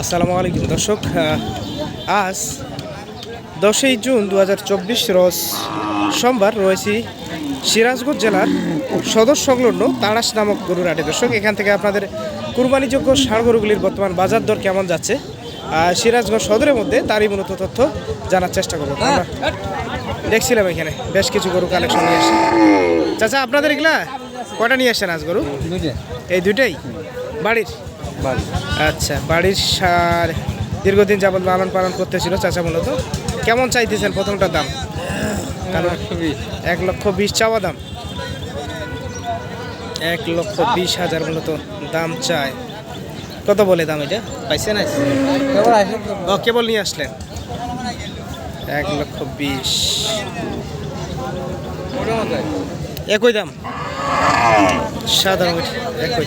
আসসালামু আলাইকুম দর্শক আজ দশই জুন দু হাজার চব্বিশ রোজ সোমবার রয়েছি সিরাজগঞ্জ জেলার সদর সংলগ্ন তাড়াস নামক গরুর হাটে দর্শক এখান থেকে আপনাদের কুরবানিযোগ্য ষাড় গরুগুলির বর্তমান বাজার দর কেমন যাচ্ছে সিরাজগঞ্জ সদরের মধ্যে তারই মূলত তথ্য জানার চেষ্টা করব। আমরা দেখছিলাম এখানে বেশ কিছু গরু কালেকশন নিয়ে এসে চাচা আপনাদের এগুলা কটা নিয়ে আসছেন আজ গরু? এই দুইটাই? বাড়ির। আচ্ছা বাড়ির সার দীর্ঘদিন যাবত লালন পালন করতেছিল চাচা মূলত। কেমন চাইতেছেন প্রথমটার দাম? এক লক্ষ বিশ। চাওয়া দাম। এক লক্ষ বিশ হাজার মূলত দাম চায় কত বলে দাম এটা? পাইছেন আজ? ও কেবল নিয়ে আসলেন। এক লক্ষ বিশ। একই দাম? সাধারণ একই।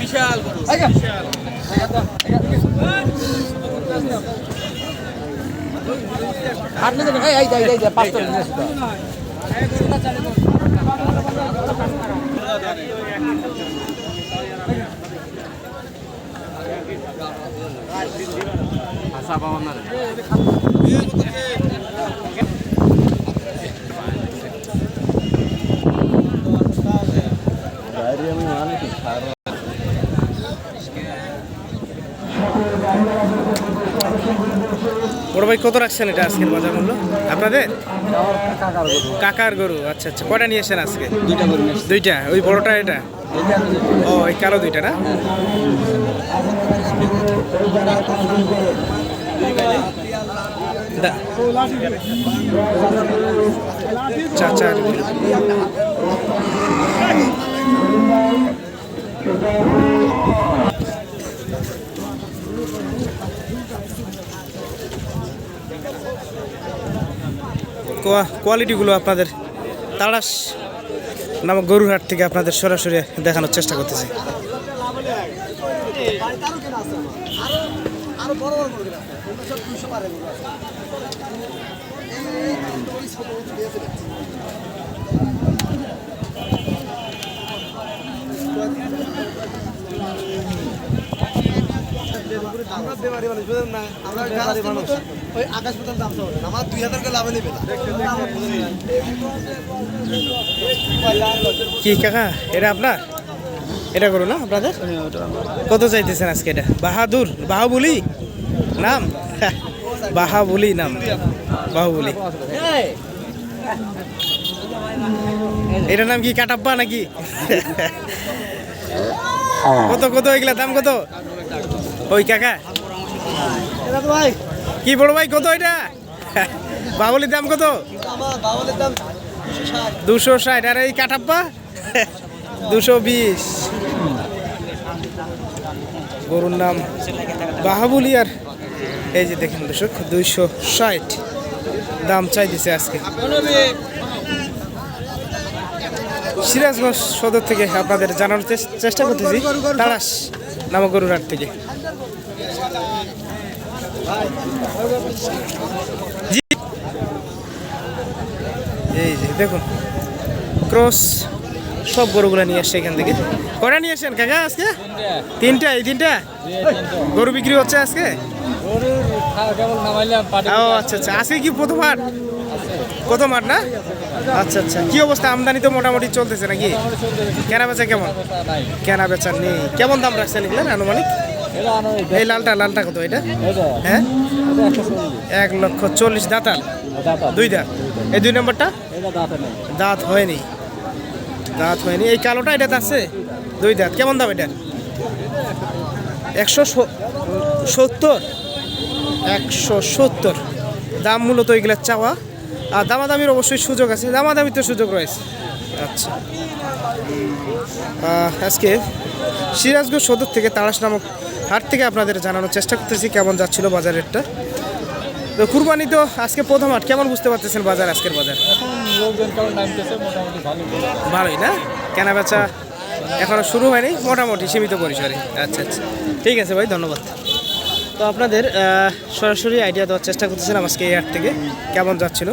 বিশাল আচ্ছা। বিশাল। হাট নিয়ে যাবেন এই এই এই পাঁচটা বড় ভাই কত রাখছেন এটা আজকের বাজার মূল্য? আপনাদের? কাকার গরু আচ্ছা আচ্ছা কটা নিয়ে এসেছেন আজকে? দুইটা এসছি। দুইটা? ওই বড়টা এটা? ও এই কালো দুইটা না? চাচার গরু। কোয়ালিটিগুলো আপনাদের তাড়াস নামক গরুর হাট থেকে আপনাদের সরাসরি দেখানোর চেষ্টা করতেছি। আমরা বেমারি মানুষ বুঝলেন না? আমরা মানুষ। ওই আকাশ দাম না। আমার দুই হাজার করে লাভে নেবে কি কাকা এটা আপনার? এটা করো না আপনাদের? কত চাইতেছেন আজকে এটা? বাহাদুর বাহাবুলি? নাম? বাহাবুলি নাম। বাহুবলি। এটার নাম কি কাটাপ্পা নাকি? কত কত এগুলা? দাম কত? ওই কাকা। ভাই কি বড় ভাই, কত এটা? কত বাবালের দাম ষাট দুশো ষাট, আর এই কাঠাপ্পা? দুশো বিশ। গরুর নাম বাহাবুলি আর এই যে দেখেন দর্শক, দুইশো ষাট। দাম চাই দিছে আজকে। সিরাজগঞ্জ সদর থেকে আপনাদের জানানোর চেষ্টা করতেছি তারাস নামক গরুর থেকে। এই যে, দেখুন, ক্রস, সব গরুগুলো নিয়ে আসছে এখান থেকে। কটা নিয়ে আসেন কাকা আজকে? তিনটা, এই তিনটা? গরু বিক্রি হচ্ছে আজকে? ও আচ্ছা আচ্ছা। কি প্রথম হাট না? আচ্ছা আচ্ছা। কি অবস্থা? আমদানি তো মোটামুটি চলতেছে নাকি? কেনা বেচা কেমন? কেনা বেচা নেই। কেমন দাম রাখছেন এগুলো? আনুমানিক? এই লালটা লালটা কত এটা? হ্যাঁ? এক লক্ষ চল্লিশ দাঁতাল দাঁতা। দুই দাঁত? এই দুই নম্বরটা? দাঁতা হয়নি। দাঁত হয়নি। এই কালোটা এটা আছে? দুই দাঁত। কেমন দাম এটা একশো সত্তর? একশো সত্তর। দাম মূলত এগুলা চাওয়া। আর দামাদামির অবশ্যই সুযোগ আছে। দামাদামির তো সুযোগ রয়েছে। আচ্ছা। আজকে সিরাজগঞ্জ সদর থেকে তাড়াশ নামক হাট থেকে আপনাদের জানানোর চেষ্টা করতেছি কেমন যাচ্ছিল বাজার রেটটা। তো কুরবানি তো আজকে প্রথম হাট কেমন বুঝতে পারতেছেন বাজার আজকের বাজার? ভালোই না? কেনা বেচা এখনও শুরু হয়নি মোটামুটি সীমিত পরিসরে। আচ্ছা আচ্ছা। ঠিক আছে ভাই ধন্যবাদ। তো আপনাদের সরাসরি আইডিয়া দেওয়ার চেষ্টা করতেছিলাম আজকে এই হাট থেকে কেমন যাচ্ছিল?